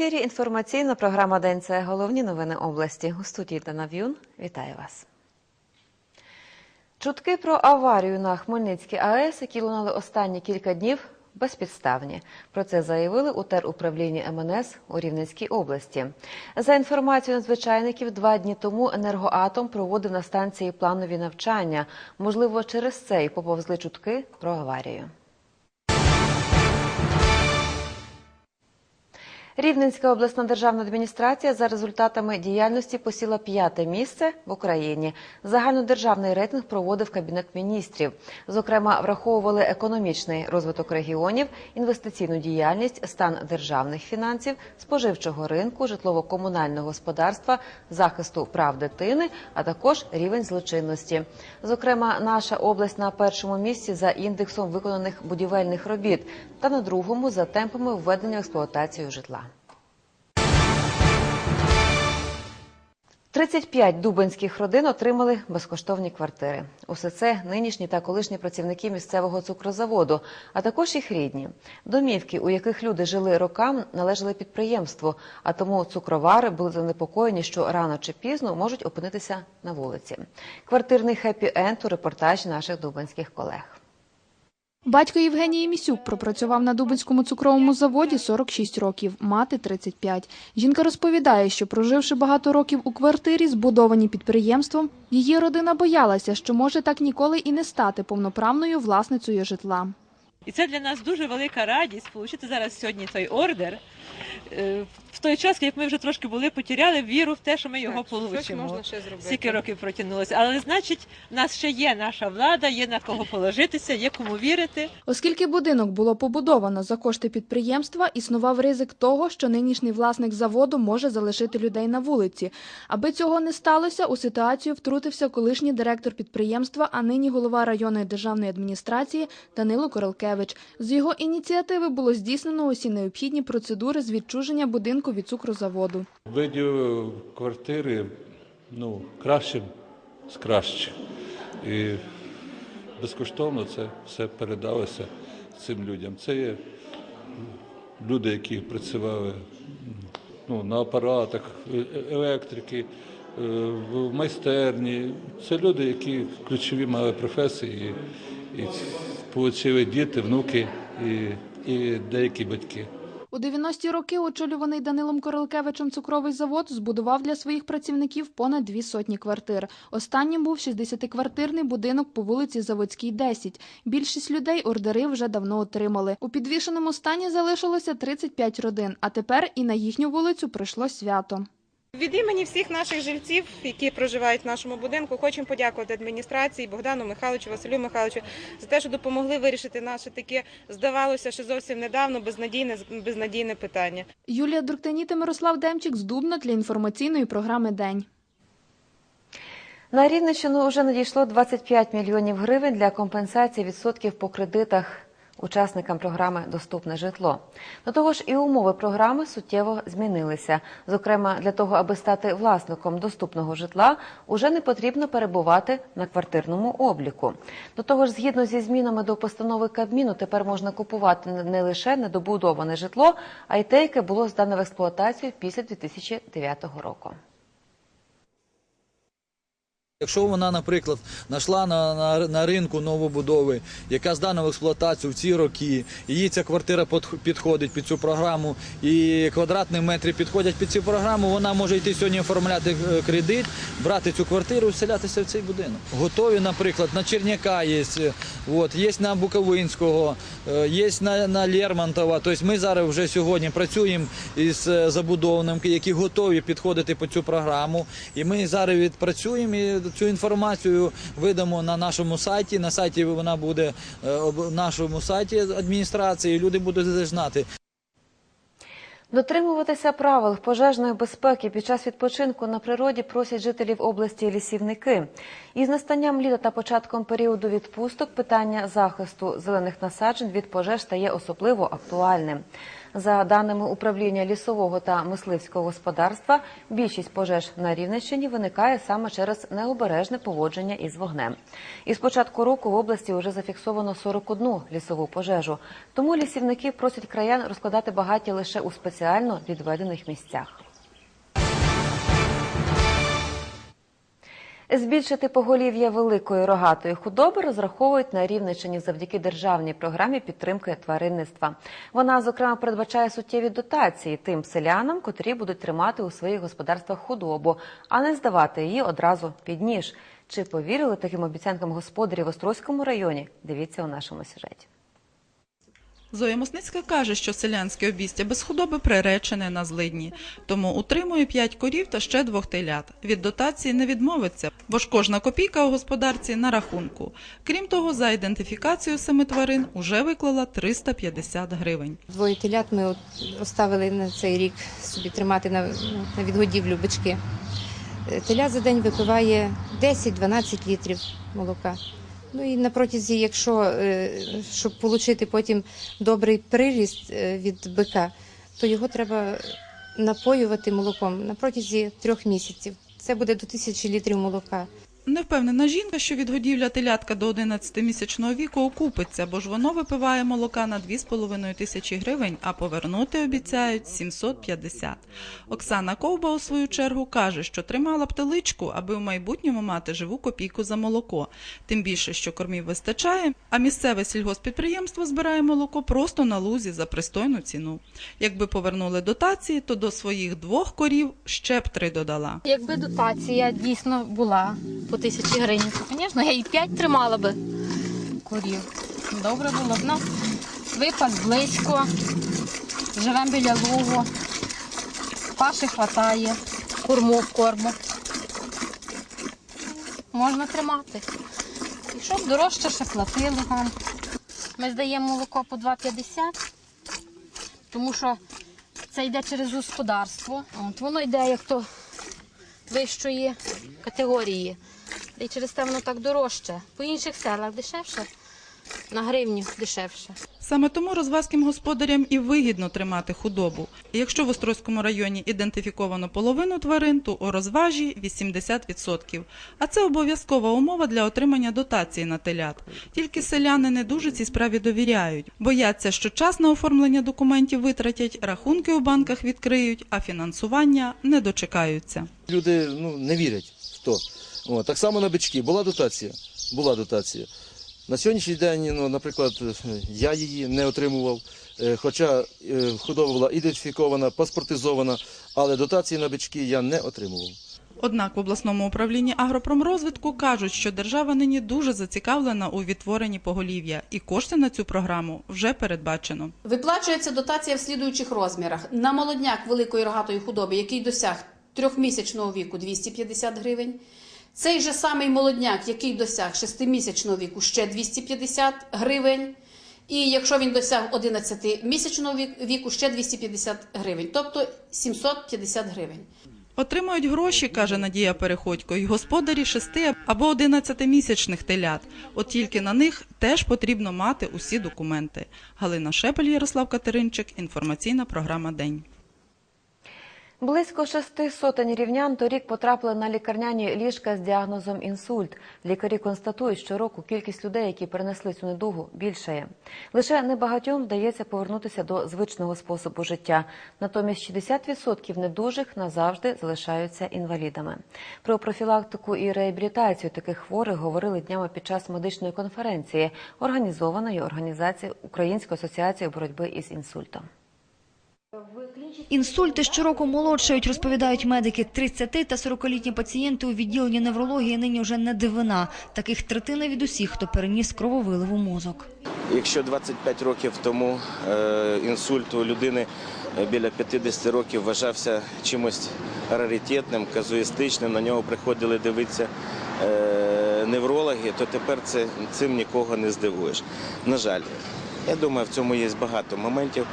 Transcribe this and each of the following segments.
Ефірі інформаційна програма День це головні новини області. У студії Дана В'юн. Вітаю вас. Чутки про аварію на Хмельницькій АЕС, які лунали останні кілька днів, безпідставні. Про це заявили у теруправлінні МНС у Рівненській області. За інформацією надзвичайників, два дні тому енергоатом проводив на станції планові навчання. Можливо, через це й поповзли чутки про аварію. Рівненська обласна державна адміністрація за результатами діяльності посіла п'яте місце в Україні. Загальнодержавний рейтинг проводив Кабінет міністрів. Зокрема, враховували економічний розвиток регіонів, інвестиційну діяльність, стан державних фінансів, споживчого ринку, житлово-комунального господарства, захисту прав дитини, а також рівень злочинності. Зокрема, наша область на першому місці за індексом виконаних будівельних робіт та на другому за темпами введення в експлуатацію житла. 35 дубинських родин отримали безкоштовні квартири. Усе це нинішні та колишні працівники місцевого цукрозаводу, а також їх рідні. Домівки, у яких люди жили рокам, належали підприємству, а тому цукровари були занепокоєні, що рано чи пізно можуть опинитися на вулиці. Квартирний хеппі-енд у репортажі наших дубинських колег. Батько Євгенії Місюк пропрацював на Дубинському цукровому заводі 46 років, мати 35. Жінка розповідає, що проживши багато років у квартирі, збудованій підприємством, її родина боялася, що може так ніколи і не стати повноправною власницею житла. І це для нас дуже велика радість отримати зараз сьогодні той ордер. Е, В той час, як ми вже трошки були, потеряли віру в те, що ми його получимо. Скільки років протягнулося. Але значить, в нас ще є наша влада, є на кого положитися, є кому вірити. Оскільки будинок було побудовано за кошти підприємства, існував ризик того, що нинішній власник заводу може залишити людей на вулиці. Аби цього не сталося, у ситуацію втрутився колишній директор підприємства, а нині голова районної державної адміністрації Данило Королкевич. З його ініціативи було здійснено усі необхідні процедури з відчуження будинку від цукрозаводу. Видів квартири ну, кращим з кращим. І безкоштовно це все передалося цим людям. Це є люди, які працювали ну, на апаратах, е- електрики, е, в майстерні. Це люди, які ключові мали професії і, отримали діти, внуки і, і деякі батьки. У 90-ті роки очолюваний Данилом Королкевичем цукровий завод збудував для своїх працівників понад дві сотні квартир. Останнім був 60-квартирний будинок по вулиці Заводській, 10. Більшість людей ордери вже давно отримали. У підвішеному стані залишилося 35 родин, а тепер і на їхню вулицю прийшло свято. Від імені всіх наших жильців, які проживають в нашому будинку, хочемо подякувати адміністрації Богдану Михайловичу, Василю Михайловичу за те, що допомогли вирішити наше таке, здавалося, що зовсім недавно безнадійне безнадійне питання. Юлія Друктані та Мирослав Демчик з Дубна для інформаційної програми День. На Рівненщину вже надійшло 25 мільйонів гривень для компенсації відсотків по кредитах учасникам програми Доступне житло. До того ж, і умови програми суттєво змінилися. Зокрема, для того, аби стати власником доступного житла, уже не потрібно перебувати на квартирному обліку. До того ж, згідно зі змінами до постанови Кабміну, тепер можна купувати не лише недобудоване житло, а й те, яке було здане в експлуатацію після 2009 року. Якщо вона, наприклад, знайшла на, на, на ринку новобудови, яка здана в експлуатацію в ці роки, їй ця квартира підходить під цю програму, і квадратні метри підходять під цю програму, вона може йти сьогодні оформляти е, кредит, брати цю квартиру і вселятися в цей будинок. Готові, наприклад, на Черняка є, е, от, є на Буковинського, е, є на, на Лермонтова. Тобто ми зараз вже сьогодні працюємо із забудовниками, які готові підходити по цю програму. І ми зараз відпрацюємо і цю інформацію видамо на нашому сайті. На сайті вона буде е, об- нашому сайті адміністрації. Люди будуть знати. Дотримуватися правил пожежної безпеки під час відпочинку на природі просять жителів області лісівники. Із настанням літа та початком періоду відпусток питання захисту зелених насаджень від пожеж стає особливо актуальним. За даними управління лісового та мисливського господарства, більшість пожеж на Рівненщині виникає саме через необережне поводження із вогнем. І з початку року в області вже зафіксовано 41 лісову пожежу. Тому лісівники просять краян розкладати багаття лише у спеціально відведених місцях. Збільшити поголів'я великої рогатої худоби розраховують на Рівненщині завдяки державній програмі підтримки тваринництва. Вона, зокрема, передбачає суттєві дотації тим селянам, котрі будуть тримати у своїх господарствах худобу, а не здавати її одразу під ніж. Чи повірили таким обіцянкам господарі в Острозькому районі? Дивіться у нашому сюжеті. Зоя Мосницька каже, що селянське обістя без худоби приречене на злидні, тому утримує п'ять корів та ще двох телят. Від дотації не відмовиться, бо ж кожна копійка у господарці на рахунку. Крім того, за ідентифікацію семи тварин уже виклала 350 гривень. Двоє телят ми оставили на цей рік собі тримати на, відгодівлю бички. Е, Телят за день випиває 10-12 літрів молока. Ну і на протязі, якщо е, щоб отримати потім добрий приріст е, від бика, то його треба напоювати молоком на протязі трьох місяців. Це буде до тисячі літрів молока. Невпевнена жінка, що відгодівля телятка до 11-місячного віку окупиться, бо ж воно випиває молока на 2,5 тисячі гривень, а повернути обіцяють 750. Оксана Ковба, у свою чергу, каже, що тримала б теличку, аби в майбутньому мати живу копійку за молоко. Тим більше, що кормів вистачає, а місцеве сільгоспідприємство збирає молоко просто на лузі за пристойну ціну. Якби повернули дотації, то до своїх двох корів ще б три додала. Якби дотація дійсно була тисячі гривень, звісно, я і п'ять тримала би корів. Добре було б. Ну, випас близько, живемо біля лугу, паші хватає, корму в корму. Можна тримати. І щоб дорожче ще платили нам. Ми здаємо молоко по 2,50, тому що це йде через господарство. От воно йде як то вищої категорії. І через те воно так дорожче. По інших селах дешевше, на гривню дешевше. Саме тому розвазьким господарям і вигідно тримати худобу. Якщо в Острозькому районі ідентифіковано половину тварин, то у розважі 80%. А це обов'язкова умова для отримання дотації на телят. Тільки селяни не дуже цій справі довіряють. Бояться, що час на оформлення документів витратять, рахунки у банках відкриють, а фінансування не дочекаються. Люди ну, не вірять в то. О, так само на бички. Була дотація. Була дотація. На сьогоднішній день, ну, наприклад, я її не отримував, е, хоча е, худоба була ідентифікована, паспортизована, але дотації на бички я не отримував. Однак в обласному управлінні агропромрозвитку кажуть, що держава нині дуже зацікавлена у відтворенні поголів'я, і кошти на цю програму вже передбачено. Виплачується дотація в слідуючих розмірах. На молодняк великої рогатої худоби, який досяг трьохмісячного віку 250 гривень. Цей же самий молодняк, який досяг шестимісячного віку, ще 250 гривень. І якщо він досяг 11-місячного віку, ще 250 гривень, тобто 750 гривень. Отримують гроші, каже Надія Переходько, й господарі шести або 11-місячних телят. От тільки на них теж потрібно мати усі документи. Галина Шепель, Ярослав Катеринчик, інформаційна програма День. Близько шести сотень рівнян торік потрапили на лікарняні ліжка з діагнозом інсульт. Лікарі констатують, що року кількість людей, які перенесли цю недугу, більшає. Лише небагатьом вдається повернутися до звичного способу життя. Натомість 60% недужих назавжди залишаються інвалідами. Про профілактику і реабілітацію таких хворих говорили днями під час медичної конференції, організованої організацією Української асоціації боротьби із інсультом. Інсульти щороку молодшають, розповідають медики. 30 та 40-літні пацієнти у відділенні неврології нині вже не дивина. Таких третина від усіх, хто переніс крововилив у мозок. Якщо 25 років тому е, інсульт у людини е, біля 50 років вважався чимось раритетним, казуїстичним, на нього приходили дивитися е, неврологи, то тепер це, цим нікого не здивуєш. На жаль, я думаю, в цьому є багато моментів,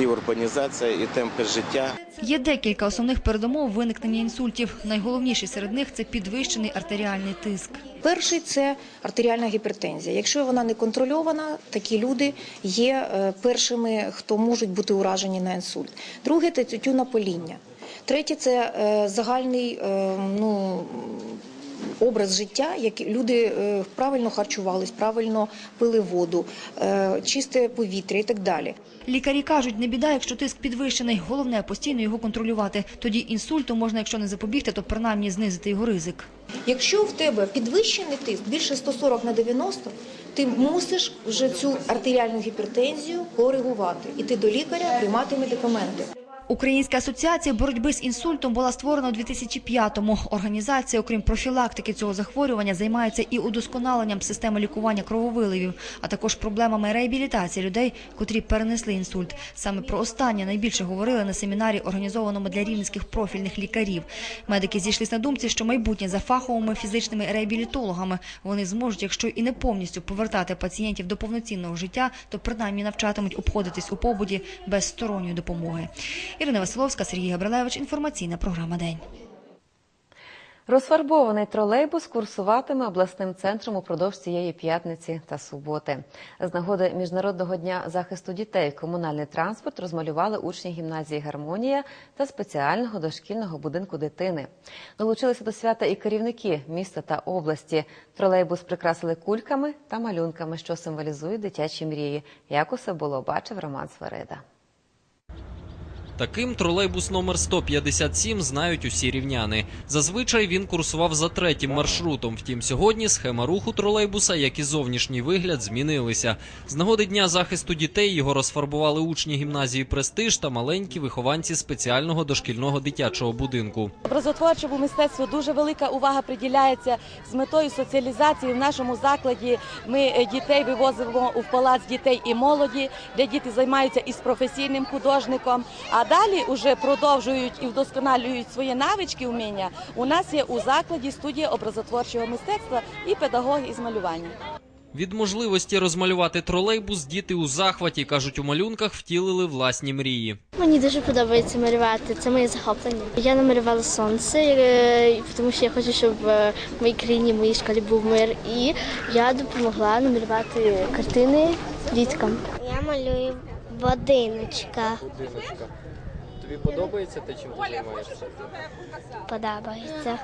і урбанізація, і темпи життя. Є декілька основних передумов виникнення інсультів. Найголовніші серед них це підвищений артеріальний тиск. Перший це артеріальна гіпертензія. Якщо вона не контрольована, такі люди є е, першими, хто можуть бути уражені на інсульт. Друге це тютюнопаління. Третє це е, загальний е, ну, образ життя, як люди е, правильно харчувались, правильно пили воду, е, чисте повітря і так далі. Лікарі кажуть, не біда, якщо тиск підвищений. Головне постійно його контролювати. Тоді інсульту можна, якщо не запобігти, то принаймні знизити його ризик. Якщо в тебе підвищений тиск більше 140 на 90, ти мусиш вже цю артеріальну гіпертензію коригувати, іти до лікаря, приймати медикаменти. Українська асоціація боротьби з інсультом була створена у 2005-му. Організація, окрім профілактики цього захворювання, займається і удосконаленням системи лікування крововиливів, а також проблемами реабілітації людей, котрі перенесли інсульт. Саме про останнє найбільше говорили на семінарі, організованому для рівненських профільних лікарів. Медики зійшлись на думці, що майбутнє за фаховими фізичними реабілітологами. Вони зможуть, якщо і не повністю повертати пацієнтів до повноцінного життя, то принаймні навчатимуть обходитись у побуді без сторонньої допомоги. Ірина Василовська, Сергій Габрилевич. Інформаційна програма День. Розфарбований тролейбус курсуватиме обласним центром упродовж цієї п'ятниці та суботи. З нагоди Міжнародного дня захисту дітей комунальний транспорт розмалювали учні гімназії Гармонія та спеціального дошкільного будинку дитини. Долучилися до свята і керівники міста та області. Тролейбус прикрасили кульками та малюнками, що символізують дитячі мрії. Як усе було, бачив Роман Сверида. Таким тролейбус номер 157 знають усі рівняни. Зазвичай він курсував за третім маршрутом. Втім, сьогодні схема руху тролейбуса, як і зовнішній вигляд, змінилися. З нагоди дня захисту дітей його розфарбували учні гімназії Престиж та маленькі вихованці спеціального дошкільного дитячого будинку. Образотворчому мистецтву дуже велика увага приділяється з метою соціалізації. В нашому закладі ми е, дітей вивозимо у палац дітей і молоді, де діти займаються із професійним художником. А далі вже продовжують і вдосконалюють свої навички, вміння. У нас є у закладі студія образотворчого мистецтва і педагоги із малювання. Від можливості розмалювати тролейбус діти у захваті кажуть, у малюнках втілили власні мрії. Мені дуже подобається малювати. Це моє захоплення. Я намалювала сонце, е, тому що я хочу, щоб е, в моїй країні, в моїй школі був мир. І я допомогла намалювати картини діткам. Я малюю будиночка. Тобі подобається те, чим ти займаєшся? Подобається.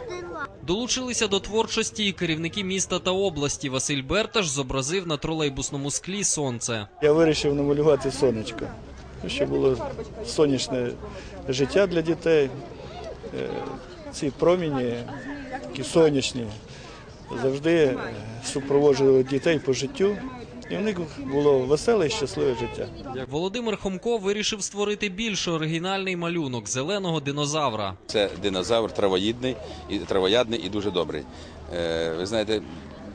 Долучилися до творчості і керівники міста та області. Василь Берташ зобразив на тролейбусному склі сонце. Я вирішив намалювати сонечко, щоб було сонячне життя для дітей. Е, Ці проміні, такі сонячні, завжди е, супроводжували дітей по життю, і в них було веселе і щасливе життя. Володимир Хомко вирішив створити більш оригінальний малюнок зеленого динозавра. Це динозавр травоїдний і травоядний і дуже добрий. Е, ви знаєте,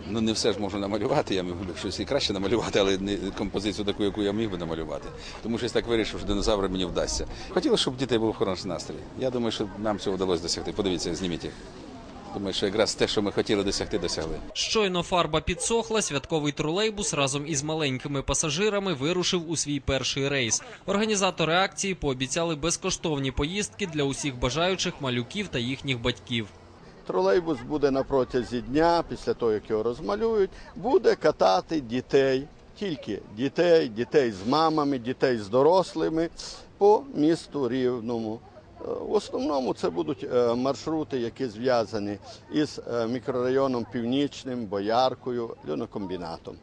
ну не все ж можу намалювати. Я міг би щось і краще намалювати, але не композицію таку, яку я міг би намалювати. Тому щось так вирішив, що динозаври мені вдасться. Хотілося, щоб дітей був хороший настрій. Я думаю, що нам цього вдалося досягти. Подивіться, зніміть їх. Думаю, що якраз те, що ми хотіли досягти, досягли. Щойно фарба підсохла, святковий тролейбус разом із маленькими пасажирами вирушив у свій перший рейс. Організатори акції пообіцяли безкоштовні поїздки для усіх бажаючих малюків та їхніх батьків. Тролейбус буде на протязі дня, після того, як його розмалюють, буде катати дітей, тільки дітей, дітей з мамами, дітей з дорослими по місту Рівному. В основному це будуть е, маршрути, які зв'язані із е, мікрорайоном Північним, Бояркою, льонокомбінатом.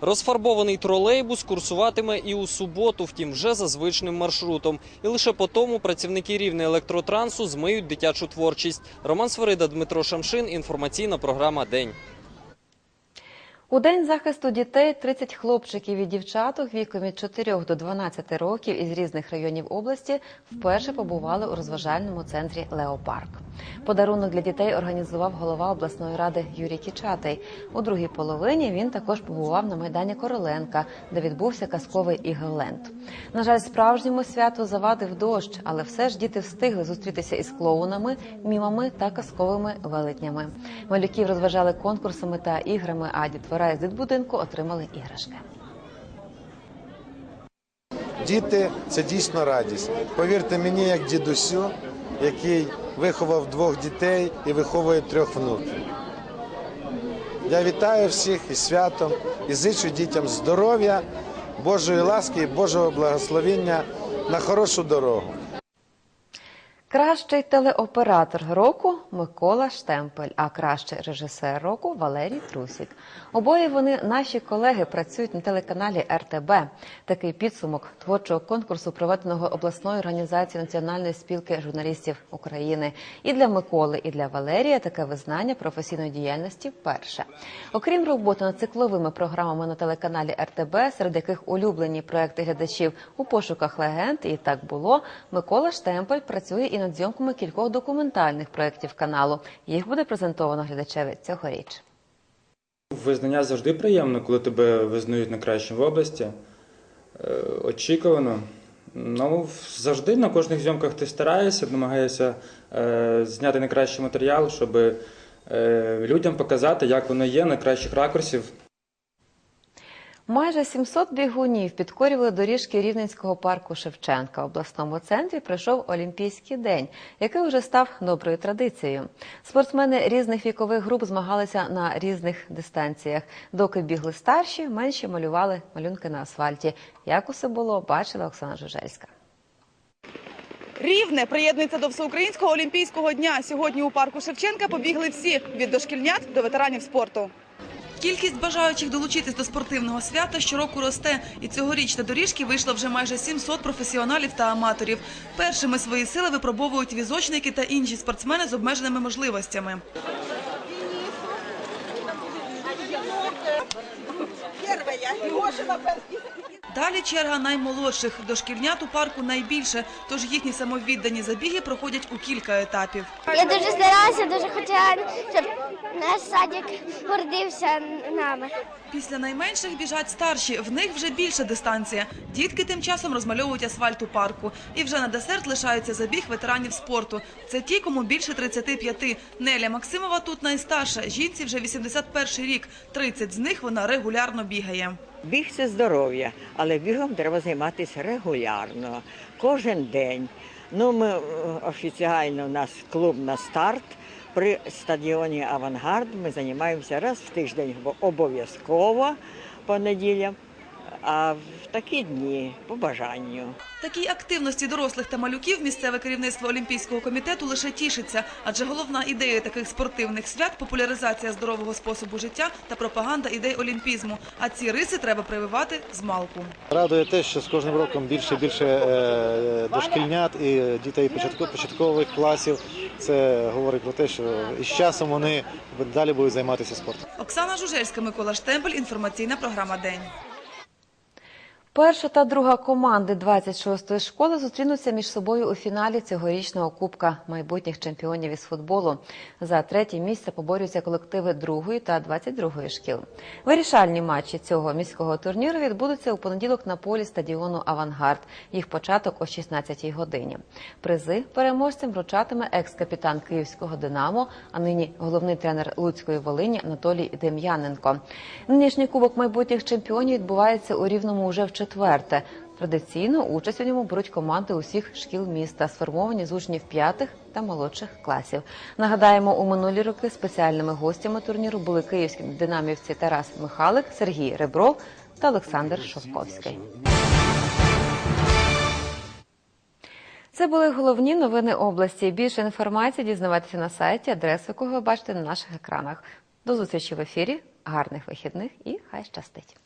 Розфарбований тролейбус курсуватиме і у суботу, втім вже за звичним маршрутом. І лише по тому працівники рівне електротрансу змиють дитячу творчість. Роман Свирида, Дмитро Шамшин. Інформаційна програма День. У день захисту дітей 30 хлопчиків і дівчаток віком від 4 до 12 років із різних районів області вперше побували у розважальному центрі Леопарк. Подарунок для дітей організував голова обласної ради Юрій Кічатий. У другій половині він також побував на майдані Короленка, де відбувся казковий Іголенд. На жаль, справжньому святу завадив дощ, але все ж діти встигли зустрітися із клоунами, мімами та казковими велетнями. Малюків розважали конкурсами та іграми, а дітвора із дитбудинку отримали іграшки. Діти це дійсно радість. Повірте мені, як дідусю, який виховав двох дітей і виховує трьох внуків. Я вітаю всіх із святом і зичу дітям здоров'я, Божої ласки і Божого благословення на хорошу дорогу. Кращий телеоператор року Микола Штемпель, а кращий режисер року Валерій Трусік. Обоє вони наші колеги працюють на телеканалі РТБ. Такий підсумок творчого конкурсу, проведеного обласною організацією Національної спілки журналістів України. І для Миколи, і для Валерія таке визнання професійної діяльності вперше. Окрім роботи над цикловими програмами на телеканалі РТБ, серед яких улюблені проекти глядачів у пошуках легенд, і так було. Микола Штемпель працює і над зйомками кількох документальних проєктів каналу. Їх буде презентовано глядачеві цьогоріч. Визнання завжди приємно, коли тебе визнають найкращим в області. Е, Очікувано. Ну, завжди на кожних зйомках ти стараєшся, намагаєшся е, зняти найкращий матеріал, щоб е, людям показати, як воно є, найкращих ракурсів. Майже 700 бігунів підкорювали доріжки Рівненського парку Шевченка. В обласному центрі пройшов Олімпійський день, який вже став доброю традицією. Спортсмени різних вікових груп змагалися на різних дистанціях. Доки бігли старші, менші малювали малюнки на асфальті. Як усе було, бачила Оксана Жужельська. Рівне приєднується до всеукраїнського олімпійського дня. Сьогодні у парку Шевченка побігли всі від дошкільнят до ветеранів спорту. Кількість бажаючих долучитись до спортивного свята щороку росте, і цьогоріч на доріжки вийшло вже майже 700 професіоналів та аматорів. Першими свої сили випробовують візочники та інші спортсмени з обмеженими можливостями. Далі черга наймолодших. Дошкільнят у парку найбільше, тож їхні самовіддані забіги проходять у кілька етапів. Я дуже старалася, дуже хотіла, щоб наш садик гордився нами. Після найменших біжать старші, в них вже більша дистанція. Дітки тим часом розмальовують асфальт у парку. І вже на десерт лишається забіг ветеранів спорту. Це ті, кому більше 35. Неля Максимова тут найстарша. Жінці вже 81 рік. 30 з них вона регулярно бігає. Біг це здоров'я, але бігом треба займатися регулярно, кожен день. Ну, ми е, офіційно у нас клуб на старт. При стадіоні Авангард ми займаємося раз в тиждень бо обов'язково по неділям, а в такі дні по бажанню. Такій активності дорослих та малюків місцеве керівництво Олімпійського комітету лише тішиться, адже головна ідея таких спортивних свят популяризація здорового способу життя та пропаганда ідей олімпізму. А ці риси треба прививати з малку. Радує те, що з кожним роком більше і більше е, дошкільнят і дітей початко- початкових класів. Це говорить про те, що із часом вони далі будуть займатися спортом. Оксана Жужельська, Микола Штемпель. Інформаційна програма День. Перша та друга команди 26-ї школи зустрінуться між собою у фіналі цьогорічного кубка майбутніх чемпіонів із футболу. За третє місце поборюються колективи другої та 22-ї шкіл. Вирішальні матчі цього міського турніру відбудуться у понеділок на полі стадіону Авангард. Їх початок о 16-й годині. Призи переможцям вручатиме екс-капітан київського Динамо, а нині головний тренер Луцької Волині Анатолій Дем'яненко. Нинішній кубок майбутніх чемпіонів відбувається у рівному уже в четверте. Традиційно участь у ньому беруть команди усіх шкіл міста, сформовані з учнів п'ятих та молодших класів. Нагадаємо, у минулі роки спеціальними гостями турніру були київські динамівці Тарас Михалик, Сергій Ребров та Олександр Шовковський. Це були головні новини області. Більше інформації дізнавайтеся на сайті, адресу якого ви бачите на наших екранах. До зустрічі в ефірі. Гарних вихідних і хай щастить.